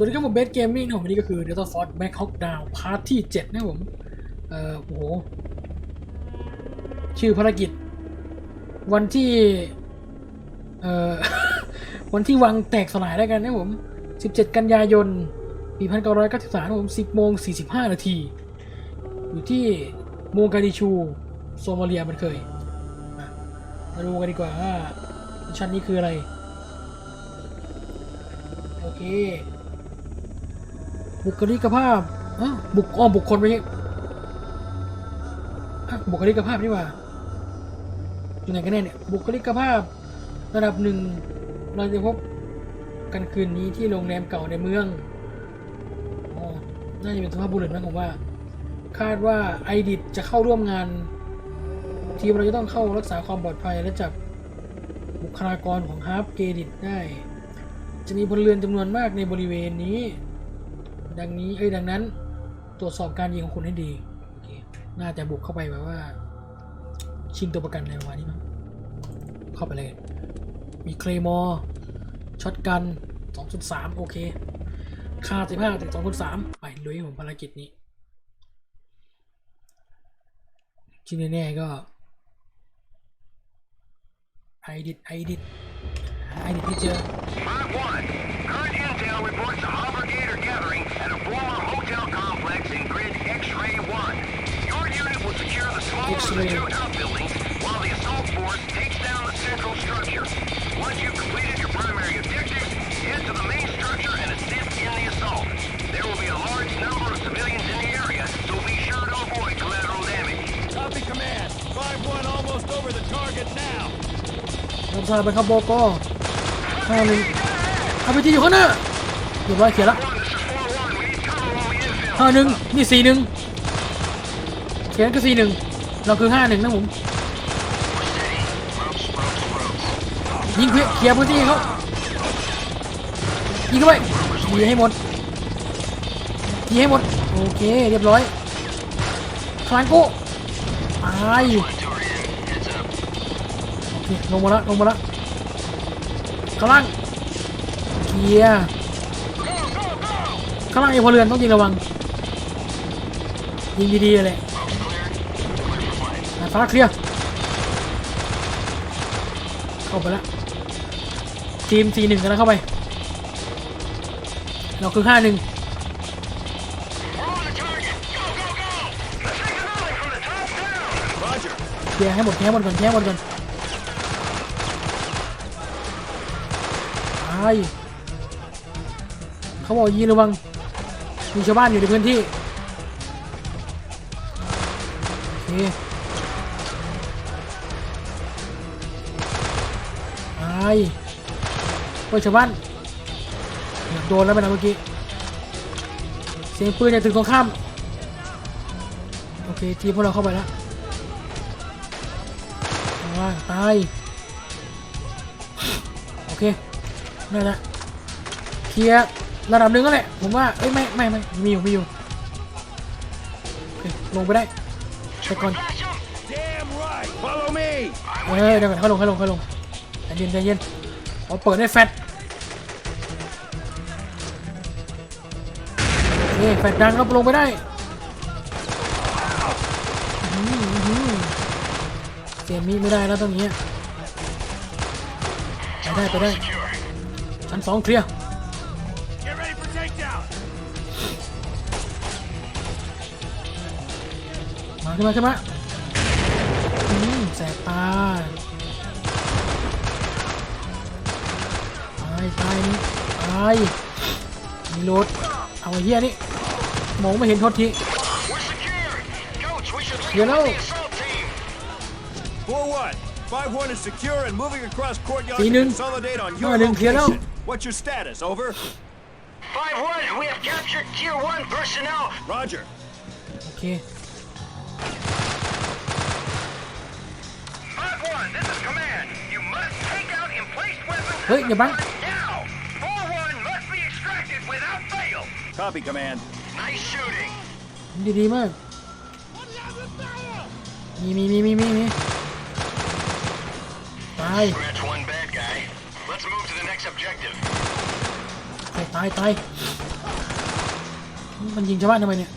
สวัสดีครับผมเบสเกมมิ่งนะวันนี้ก็คือ Delta Force Back Hawk Down พาร์ทที่ 7 นะผม เอ่อโอ้โห ชื่อภารกิจ วันที่ เอ่อ วันที่วังแตกสลายได้กันนะครับผม 17 กันยายน ปี 1993นะครับผม 10โมง45 นาที อยู่ที่โมกาดิชู โซมาเลียมันเคย มาดูกันดีกว่าว่ามิชชั่นนี้คืออะไร โอเค บุคลิกภาพบุคอ้อบุคคลไม่ใช่บุคลิกภาพนี่ว่าอยู่ไหนกันแน่เนี่ย บุคลิกภาพระดับหนึ่งเราจะพบกันคืนนี้ที่โรงแรมเก่าในเมืองอ๋อน่าจะเป็นสภาพบุรุษนะผมว่า คาดว่าไอดิดจะเข้าร่วมงาน ทีมเราจะต้องเข้ารักษาความปลอดภัยและจับบุคลากรของฮาร์ปเกดิดได้ จะมีพลเรือนจำนวนมากในบริเวณนี้ ดังนี้เอ้ยดังนั้น ตรวจสอบการยิงของคุณให้ดีโอเคน่าจะบุกเข้าไปแบบว่า ชิงตัวประกันในวันนี้มั้งเข้าไปเลย มีเคลมอร์ช็อตกัน2.3โอเคค่า15ถึง2.3ไปลุยของภารกิจนี้ที่แน่ๆก็ไอดิดไอดิดไอดิดที่เจอ รับทาบไปครับโบโก้ห้าหนึ่งเอาไปที่อยู่ข้างหน้าเรียบร้อยเขียนละห้าหนึ่งนี่สี่หนึ่งเขียนก็สี่หนึ่งเราคือห้าหนึ่งนะผมยิงเคลียร์เขียร์พื้นที่เขายิงเข้าไปยิงให้หมดยิงให้หมดโอเคเรียบร้อยฟลังโก้ตาย ลงมาและลงมาและข้างล่างเคลียร์ข้างล่างไอ้พลเรือนต้องยิงระวังยิงดีๆเลยฟ้าเคลียร์เข้าไปแล้วทีม4-1กันแล้วเข้าไป เราคือ5-1 We're on the target. Go, go, go! Let's take another from the top down. Roger. เคลียร์ให้หมดเคลียร์หมดก่อนเคลียร์หมดก่อนายเขาบอกยิงระวังมีชาวบ้านอยู่ในพื้นที่โอเคตายโอ้ยชาวบ้านโดนแล้วไปนะเมื่อกี้ เสียงปืนจากตึกตรงข้าม โอเค ทีพวกเราเข้าไปแล้วข้างล่างตาย โอเค นั่นแหละเคลียร์ระดับหนึ่งก็แหละ ผมว่าเอ้ยไม่ไม่ไม่มีอยู่มีอยู่โอเคลงไปได้ไปก่อน Flash 'em! Damn right. Follow me. เฮ้ยเดี๋ยวก่อนค่อยลงค่อยลงค่อยลงใจเย็นใจเย็นเอาเปิดได้แฟตโอเคแฟตดังแล้วลงไปได้อื้อหืออื้อหือเสียมีไม่ได้แล้วตรงนี้ไปได้ไปได้ ชั้นสองเคลียร์ Get ready for takedown. มาขึ้นมาขึ้นมาอืมแสบตาตายตายนี่ตายมีรถเอาไอ้เหี้ยนี่มองไม่เห็นโทษที We're secured! Coach, we should You leave know- with the assault team! 4-1. 5-1 is secure and moving across courtyard Tí to nưng. consolidate on Nó your là đường phía đâu? location. What's your status? Over. 5-1, we have captured Tier 1 personnel! Roger. โอเค 5-1, this is command. You must take out emplaced weapons Ê, nhà bắn. now! 4-1 must be extracted without fail! Copy command. Nice shooting! ดีดีๆมาก มีมีมีมีมีมีตาย ตายตายตายมันยิงชาวบ้านทำไมเนี่ย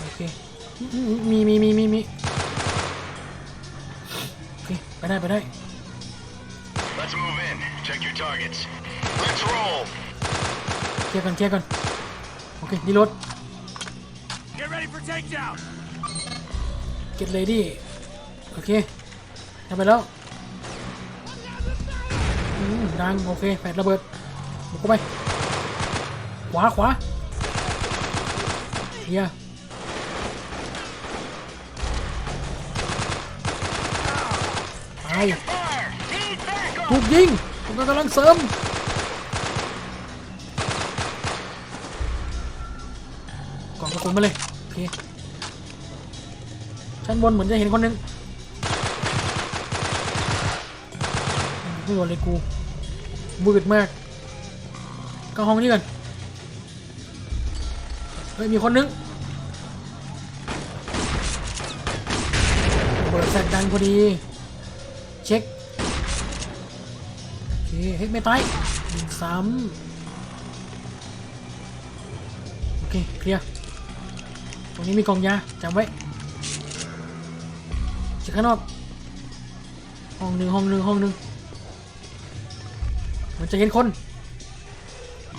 โอเคอืมมีมีมีมีมีโอเคไปได้ไปได้ Let's move in. Check your targets. Let's roll. เคลียร์กันเคลียร์กันโอเคดีรถ Get ready for takedown. เก็ตเลดี้โอเค ทำไปแล้วดังโอเคแฟดระเบิดบุกเข้าไป ขวาขวาเคลียร์ไปถูกยิงผมกำลังเสริมกล่องกระสุนมาเลย โอเคชั้นบนเหมือนจะเห็นคนหนึง ไม่โดนเลยกูบืดมากก็ห้องนี้กันเฮ้ยมีคนนึงเปิดแฟลชดังพอดี เช็คโอเคเฮ้ยไม่ตายยิงซ้ำโอเคเคลียร์ตรงนี้มีกลองยาจำไว้จากข้างนอกห้องหนึ่งห้องหนึ่งห้องหนึ่ง มันจะเห็นคน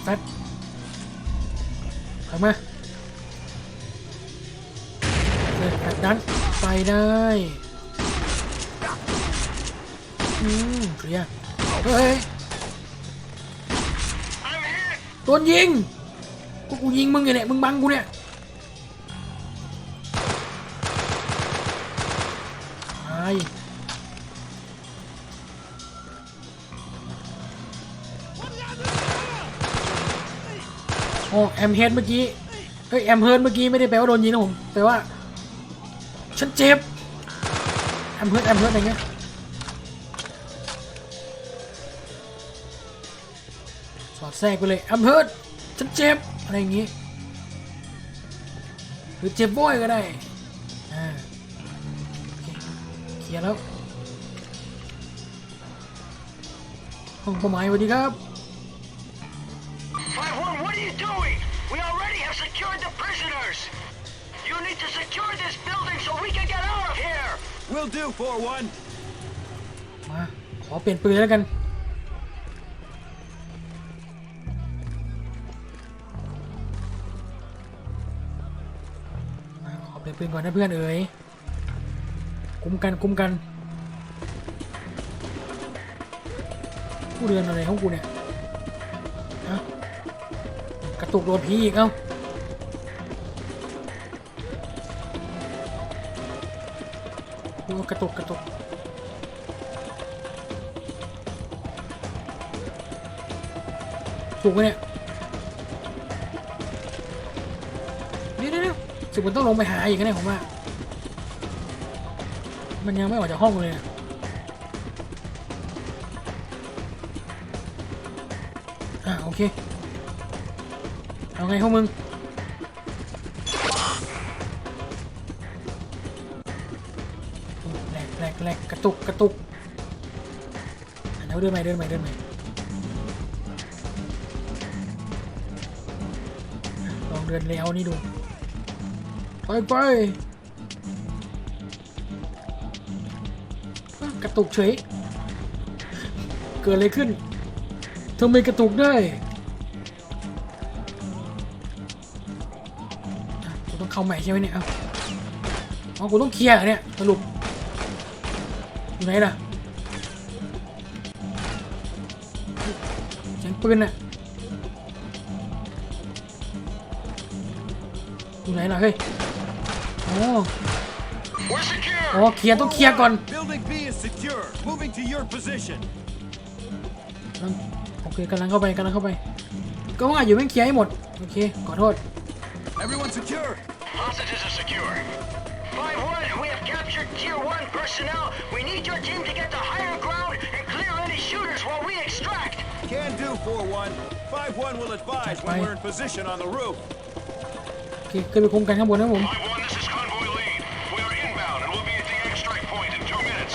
แฟดเข้ามาเลยแฟดดันไปได้อืมเคลียร์เฮ้ย I'm hit! โดนยิงกูกูยิงมึงไงเนี่ยมึงบังกูเนี่ยตา แอมเฮดเมื่อกี้เฮ้ยแอมเฮิร์ดเมื่อกี้ไม่ได้แปลว่าโดนยิงนะผมแปลว่า ฉันเจ็บแอมเฮิร์ดแอมเฮิร์ดอะไรเงี้ยสอดแทรกไปเลยแอมเฮิร์ดฉันเจ็บอะไรอย่างงี้หรือเจ็บบ่อยก็ได้อ่าโอเคเคลียร์แล้วห้องเป้าหมายสวัสดีครับ to secure this building so we can get out of here! Will do, 4-1. มาขอเปลี่ยนปืนแล้วกัน มาขอเปลี่ยนปืนก่อนนะเพื่อนเอ๋ยคุ้มกันคุ้มกันผู้เรือนอะไรของกูเนี่ยฮะกระตุกโดนพีอีกเอ้า กระตุกกระตุกถูกไหมเนี่ยเดี๋ยวเดี๋ยวสึกมันต้องลงไปหาอีกนะเนี่ยผมว่า มันยังไม่ออกจากห้องเลยอะอะโอเค เอาไงห้องมึง แหลกกระตุกกระตุกอะเดี๋ยวเดินใหม่เดินใหม่เดินใหม่ลองเดินแล้วนี่ดูไปไปกระตุกเฉย เกิดอะไรขึ้นทำไมกระตุกได้กูต้องเข้าใหม่ใช่ไหมเนี่ย เอากูต้องเคลียร์เนี่ยสรุป อยู่ไหนล่ะเสียงปืนน่ะอยู่ไหนล่ะเฮ้ยอ๋อ We're secure! อ๋อเคลียร์ต้องเคลียร์ก่อน Building B is secure. Moving to your position. กำลังโอเคกำลังเข้าไปกำลังเข้าไป ก็ว่าอยู่ไม่เคลียร์ให้หมด โอเค ขอโทษ Everyone secure. Hostages are secure. 5-1, we have captured Tier 1 personnel. We need your team to get to higher ground and clear any shooters while we extract. Can do, 4-1. 5-1 will advise when Bye. we're in position on the roof. โอเคขึ้นไปคุมกันข้างบนนะผม 5-1, this is Convoy Lead. We are inbound and we'll be at the extract point in two minutes.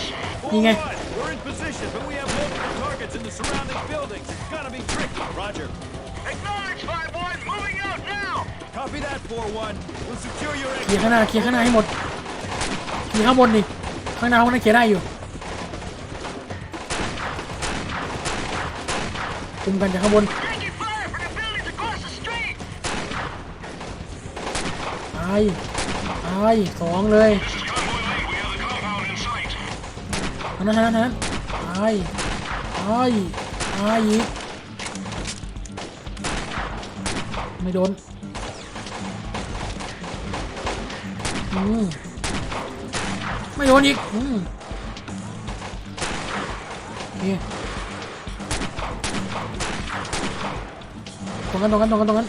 นี่ไง 4-1, we're in position, but we have multiple targets targets in the surrounding buildings. It's gonna be tricky. Roger. Acknowledge 5-1, moving out now! Copy that, 4-1. We'll secure your เคลีย exit. ร์ข้างหน้าเคลียร์ข้างหน้าให้หมดเคลียร์ข้างบนดิข้างหน้าข้างหน้าเคลียร์ได้อยู่คุมกันจากข้างบน Taking fire from the buildings across the street! ตายตายสองเลย This is Convoy Lead, we have the compound in sight. ทางนั้นทางนั้นทางนั้นตายตายตายอีก ไม่โดนอืมไม่โดนอีกอืมโอเคตรงกันตรงกันตรงกันตรงกัน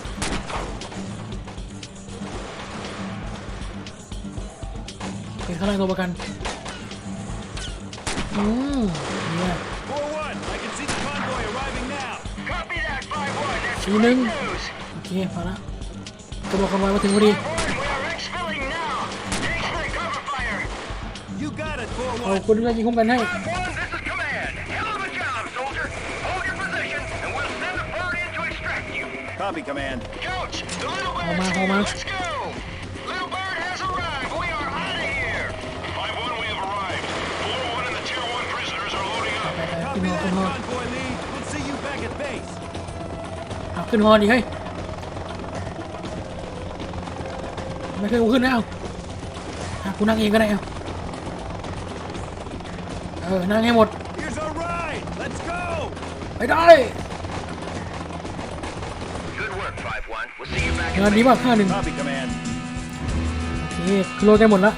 เป็นข้างล่างตัวประกันอืมเนี่ย 4-1, I can see the convoy arriving now. Copy that, 5-1, that's Team great in. news! โอเคมาละกระบอกกันไว้มาถึงพอดี 5-1, we are exfilling now! Take straight cover fire! You got it, เอา 4-1. คุณเรื่องยิงคุ้มกันให้ 5-1, this is command! Hell of a job, soldier! Hold your position, and we'll send a bird in to extract you! Copy, command. Coach, the little bird's Hold on, here. hold on. Let's go. Little bird has arrived. We are out of here. 5-1, we have arrived. 4-1 and the Tier 1 prisoners are loading up. ไปๆขึ้น Copy ฮอ that, ขึ้นฮอ convoy lead. We'll see you back at base. เอาขึ้นฮอดิเฮ้ย ไม่เคยกูขึ้นนะเอาอะกูนั่งเองก็ได้เอาเออ นั่งให้หมด Here's our ride. Let's go. ไปได้ Good work, 5-1. We'll see you back งานดีมากห้าหนึ่ง Copy, command. โอเคคือรถกันหมดละ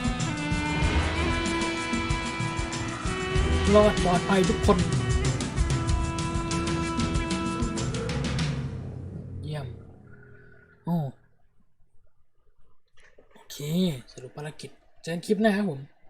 รอดปลอดภัยทุกคน เจอกันคลิปหน้าครับผม